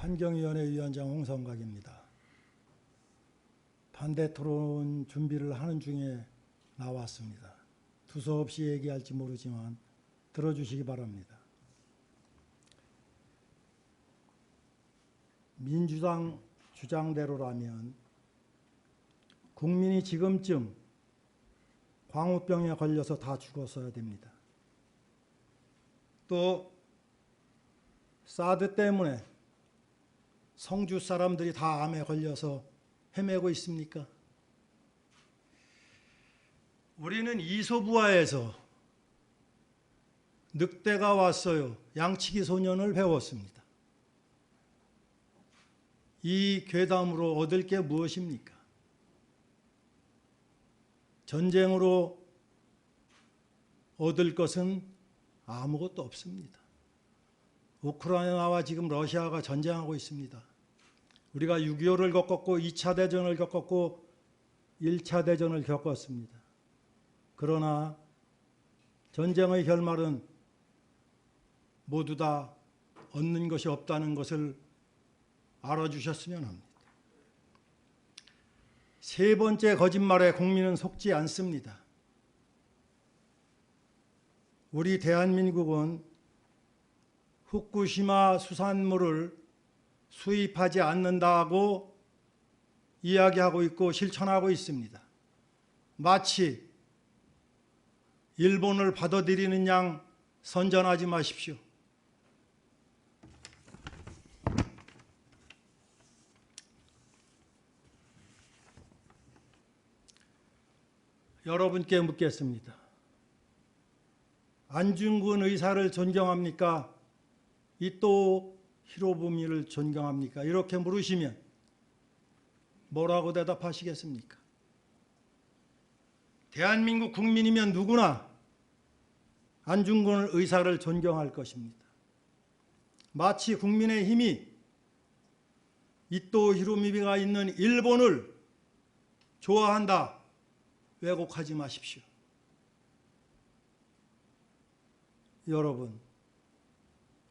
환경위원회 위원장 홍성각입니다. 반대 토론 준비를 하는 중에 나왔습니다. 두서없이 얘기할지 모르지만 들어주시기 바랍니다. 민주당 주장대로라면 국민이 지금쯤 광우병에 걸려서 다 죽었어야 됩니다. 또 사드 때문에 성주 사람들이 다 암에 걸려서 헤매고 있습니까? 우리는 이소부화에서 늑대가 왔어요. 양치기 소년을 배웠습니다. 이 괴담으로 얻을 게 무엇입니까? 전쟁으로 얻을 것은 아무것도 없습니다. 우크라이나와 지금 러시아가 전쟁하고 있습니다. 우리가 6.25를 겪었고 2차 대전을 겪었고 1차 대전을 겪었습니다. 그러나 전쟁의 결말은 모두 다 얻는 것이 없다는 것을 알아주셨으면 합니다. 세 번째 거짓말에 국민은 속지 않습니다. 우리 대한민국은 후쿠시마 수산물을 수입하지 않는다고 이야기하고 있고 실천하고 있습니다. 마치 일본을 받아들이는 양 선전하지 마십시오. 여러분께 묻겠습니다. 안중근 의사를 존경합니까? 이 또 히로부미를 존경합니까? 이렇게 물으시면 뭐라고 대답하시겠습니까? 대한민국 국민이면 누구나 안중근 의사를 존경할 것입니다. 마치 국민의 힘이 이또 히로미가 있는 일본을 좋아한다. 왜곡하지 마십시오. 여러분,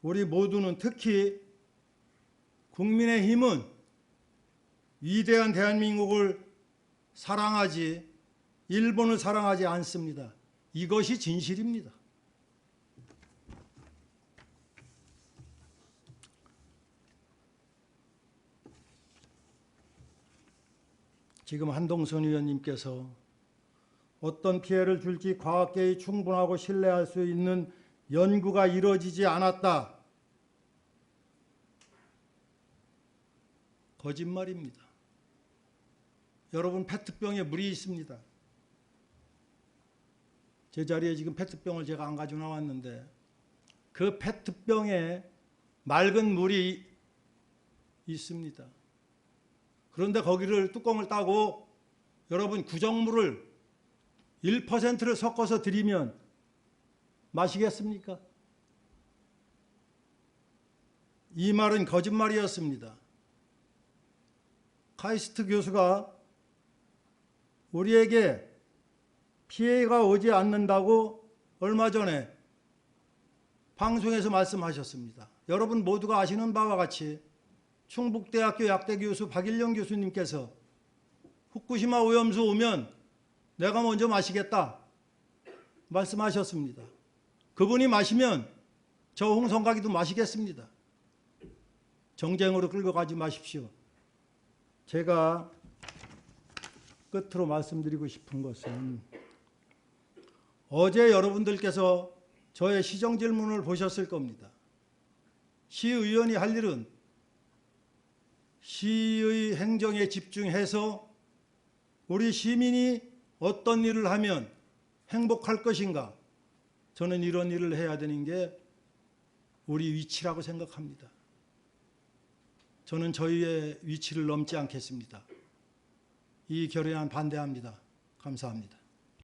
우리 모두는 특히 국민의힘은 위대한 대한민국을 사랑하지 일본을 사랑하지 않습니다. 이것이 진실입니다. 지금 한동선 의원님께서 어떤 피해를 줄지 과학계의 충분하고 신뢰할 수 있는 연구가 이루어지지 않았다. 거짓말입니다. 여러분 페트병에 물이 있습니다. 제 자리에 지금 페트병을 제가 안 가지고 나왔는데 그 페트병에 맑은 물이 있습니다. 그런데 거기를 뚜껑을 따고 여러분 구정물을 1%를 섞어서 드리면 마시겠습니까? 이 말은 거짓말이었습니다. 카이스트 교수가 우리에게 피해가 오지 않는다고 얼마 전에 방송에서 말씀하셨습니다. 여러분 모두가 아시는 바와 같이 충북대학교 약대 교수 박일영 교수님께서 후쿠시마 오염수 오면 내가 먼저 마시겠다 말씀하셨습니다. 그분이 마시면 저 홍성각이도 마시겠습니다. 정쟁으로 끌고 가지 마십시오. 제가 끝으로 말씀드리고 싶은 것은 어제 여러분들께서 저의 시정 질문을 보셨을 겁니다. 시의원이 할 일은 시의 행정에 집중해서 우리 시민이 어떤 일을 하면 행복할 것인가? 저는 이런 일을 해야 되는 게 우리 위치라고 생각합니다. 저는 저희의 위치를 넘지 않겠습니다. 이 결의안 반대합니다. 감사합니다.